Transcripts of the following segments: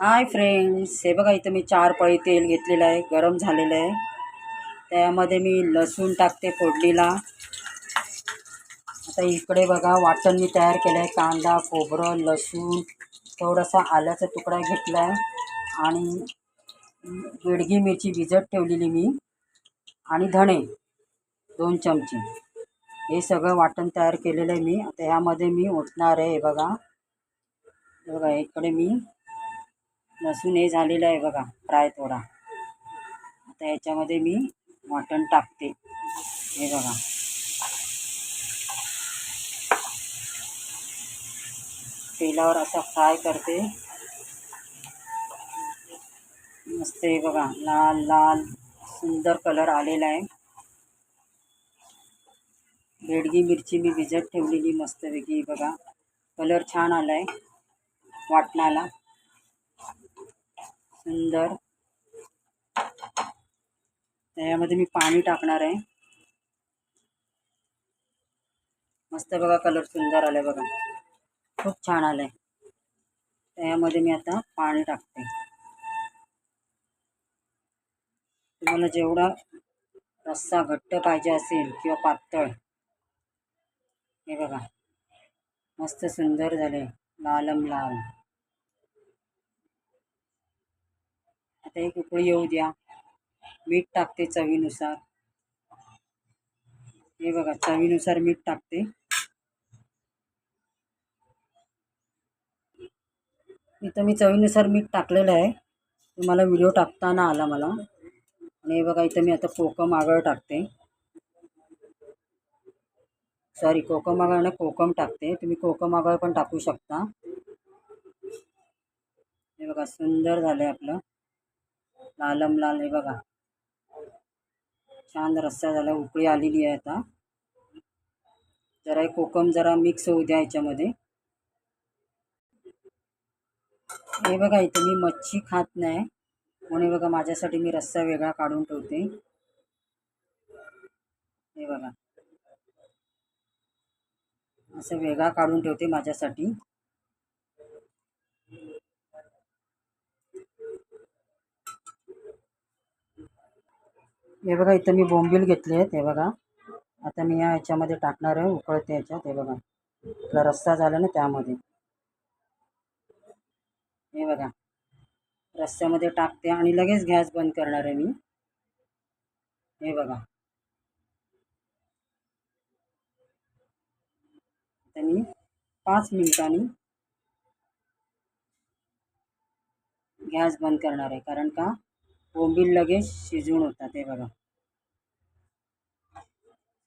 Hi friends हे बघा इथं मी चार पळी तेल घेतलेलं आहे गरम झालेलं आहे. त्यामध्ये मी लसूण टाकते फोडणीला. आता इकडे बघा वाटण मी तयार केलं आहे कांदा खोबरं लसूण थोडासा आल्याचा तुकडा घेतला आहे आणि बेडगी मिरची भिजत ठेवलेली मी. आणि धणे दोन चमचे. हे सगळं वाटण तयार केलेलं आहे मी. आता ह्यामध्ये मी ओतणार आहे हे बघा. हे बघा इकडे मी लसूण हे झालेलं आहे बघा फ्राय थोडा. आता याच्यामध्ये मी वाटण टाकते. हे बघा. तेलावर असा फ्राय करते. मस्त हे बघा लाल लाल सुंदर कलर आलेला आहे. बेडगी मिरची मी भिजत ठेवलेली मस्तपैकी बघा. कलर छान आला आहे वाटणाला सुंदर. त्यामध्ये मी पाणी टाकणार आहे. मस्त बघा कलर सुंदर आलाय बघा. खूप छान आलाय. त्यामध्ये मी आता पाणी टाकते. तुम्हाला जेवढा रस्सा घट्ट पाहिजे असेल किंवा पातळ हे बघा. मस्त सुंदर झाले लालम लाल. आता एक उकळी येऊ द्या. मीठ टाकते चवीनुसार. हे बघा चवीनुसार मीठ टाकते. इथं मी चवीनुसार मीठ टाकलेलं आहे. तुम्हाला व्हिडिओ टाकताना आला मला. आणि हे बघा इथं मी आता कोकम आगळ टाकते. सॉरी कोकम आगळ ना कोकम टाकते. तुम्ही कोकम आगळ पण टाकू शकता. हे बघा सुंदर झालं आहे आपलं. लालम लाल हे बघा. छान रस्सा झाला उकळी आलेली आहे आता. जरा एक कोकम जरा मिक्स होऊ द्या याच्यामध्ये. हे बघा इथे मी मच्छी खात नाही. म्हणून बघा माझ्यासाठी मी रस्सा वेगळा काढून ठेवते. हे बघा. असं वेगळा काढून ठेवते माझ्यासाठी. हे बघा इथं मी बोंबील घेतले आहेत हे बघा. आता मी या ह्याच्यामध्ये टाकणार आहे उकळते ह्याच्यात हे बघा. आपला रस्सा झाला ना त्यामध्ये. हे बघा. रस्स्यामध्ये टाकते आणि लगेच गॅस बंद करणार आहे मी. हे बघा. आता मी पाच मिनिटांनी गॅस बंद करणार आहे कारण का? बोंबील लगेच शिजवून होतात हे बघा.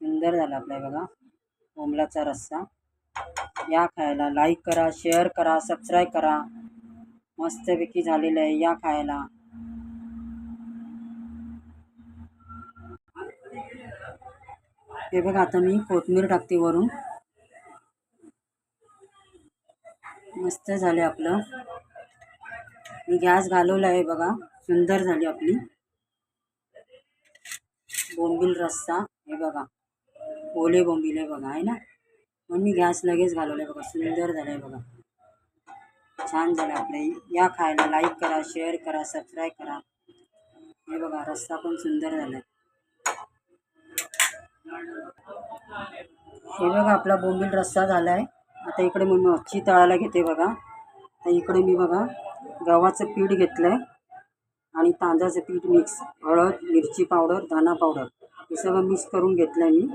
सुंदर झाला आपला हे बघा. कोंबलाचा रस्सा. या खायला लाईक करा शेअर करा सबस्क्राईब करा. मस्तपैकी झालेलं आहे या खायला. हे बघा आता मी कोथमीर टाकते वरून. मस्त झाले आपलं. मी गॅस घालवला आहे बघा सुंदर झाली आपली. बोंबील रस्सा हे बघा. ओले बोंबील आहे बघा आहे ना? म्हणून मी गॅस लगेच घालवला आहे बघा सुंदर झालं आहे बघा. छान झालं आपलं. या खायला लाईक करा शेअर करा सबस्क्राईब करा. हे बघा रस्ता पण सुंदर झाला आहे हे बघा आपला बोंबील रस्सा झाला आहे आता इकडे मी मच्छी तळायला घेते बघा. तर इकडे मी बघा गव्हाचं पीठ घेतलं आहे आणि तांदळाचं पीठ मिक्स हळद मिरची पावडर धना पावडर. हे सगळं मिक्स करून घेतलं आहे मी.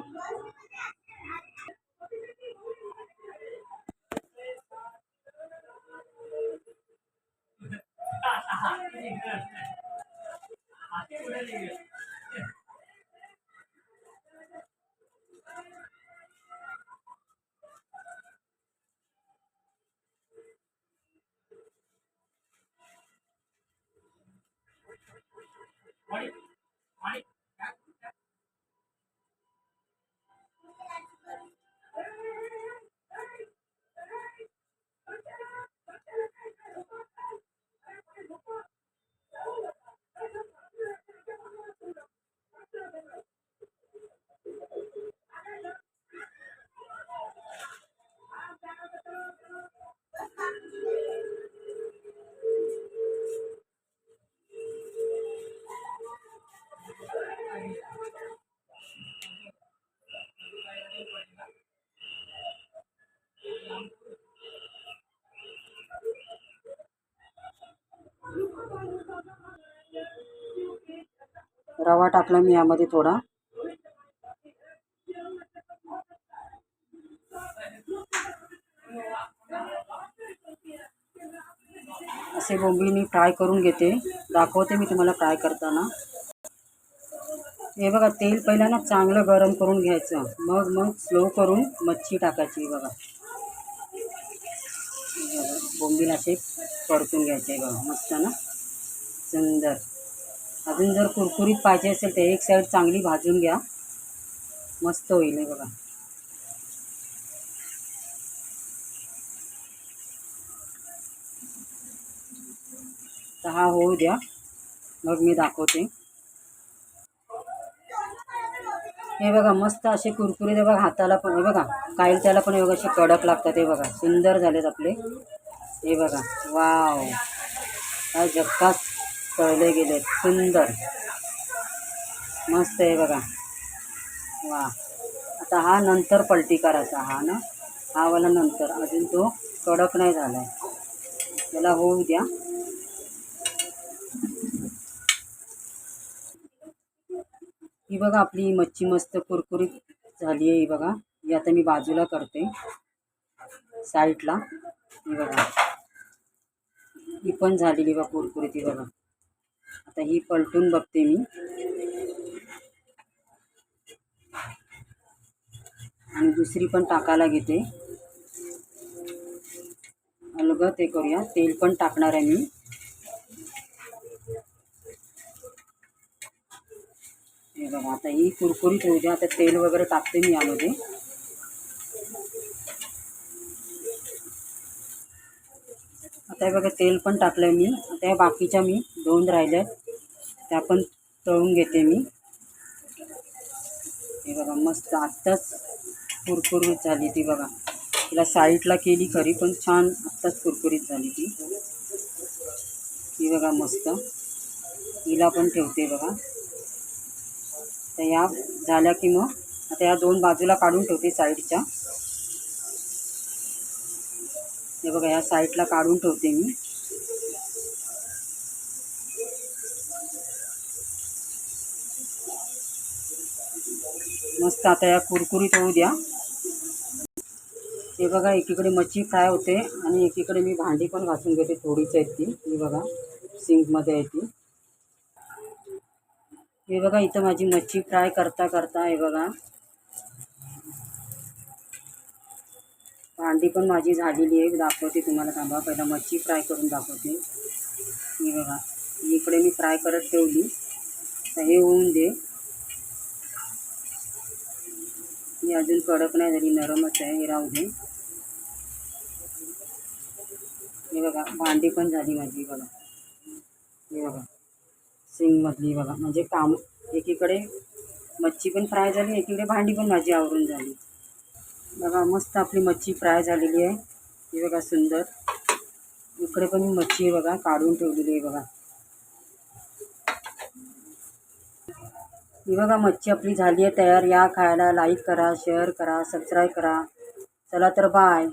啊，这个，啊，就是这。रवा टाकला मी यामध्ये थोडा. असे बोंबीनी मी फ्राय करून घेते. दाखवते मी तुम्हाला फ्राय करताना. हे बघा तेल पहिल्यांदा ना चांगलं गरम करून घ्यायचं. मग मग स्लो करून मच्छी टाकायची बघा. बोंबीला असे परतून घ्यायचे बघा मस्त ना. सुंदर. अजून जर कुरकुरीत पाहिजे असेल तर एक साईड चांगली भाजून घ्या. मस्त होईल हे बघा. तर हा होऊ द्या. मग मी दाखवते. हे बघा मस्त असे कुरकुरीत हे बघा हाताला पण हे बघा काही त्याला पण हे बघा असे कडक लागतात हे बघा. सुंदर झालेत आपले. हे बघा वाव. काय झक्कास तळले गेलेत सुंदर. मस्त आहे बघा. वा. आता हा नंतर पलटी करायचा हा ना? हा वाला नंतर. अजून तो कडक नाही झाला आहे त्याला होऊ द्या. ही बघा आपली मच्छी मस्त कुरकुरीत झाली आहे ही बघा. ही आता मी बाजूला करते. साईडला. ही बघा. ही पण झालेली बघा कुरकुरीत ही बघा. आता ही पलटून बघते मी. आणि दुसरी पण टाकायला घेते. अलगद ते करूया. तेल पण टाकणार आहे मी. हे बघा आता ही कुरकुरीत होऊ द्या. आता तेल वगैरे टाकते मी यामध्ये. आता हे बघा तेल पण टाकलं मी. आता बाकीच्या मी दोन राहिल्या त्या पण तळून घेते मी. हे बघा मस्त आत्ताच कुरकुरीत झाली ती बघा. तिला साईडला केली खरी पण छान आत्ताच कुरकुरीत झाली ती. ही बघा मस्त. हिला पण ठेवते बघा. तर या झाल्या की मग आता या दोन बाजूला काढून ठेवते साईडच्या. हे बघा या साईडला काढून ठेवते मी. मस्त आता या कुरकुरीत होऊ द्या. हे बघा एकीकडे मच्छी फ्राय होते आणि एकीकडे मी भांडी पण घासून घेते थोडीच आहेत ती. ही बघा सिंकमध्ये आहे ती. हे बघा इथं माझी मच्छी फ्राय करता करता हे बघा. भांडी पण माझी झालेली आहे दाखवते तुम्हाला थांबा. पहिला मच्छी फ्राय करून दाखवते. ही बघा इकडे मी फ्राय करत ठेवली. तर हे होऊन दे. ही अजून कडक नाही झाली नरमच आहे हे राहू दे. हे बघा भांडी पण झाली माझी बघा. हे बघा सिंगमधली बघा. म्हणजे काम एकीकडे मच्छी पण फ्राय झाली एकीकडे भांडी पण माझी आवरून झाली. बघा मस्त आपली मच्छी फ्राय झालेली आहे. ही बघा सुंदर. इकडे पण मच्छी आहे बघा काढून ठेवलेली आहे बघा. ही बघा मच्छी आपली झाली आहे तयार. या खायला लाईक करा शेअर करा सबस्क्राईब करा. चला तर बाय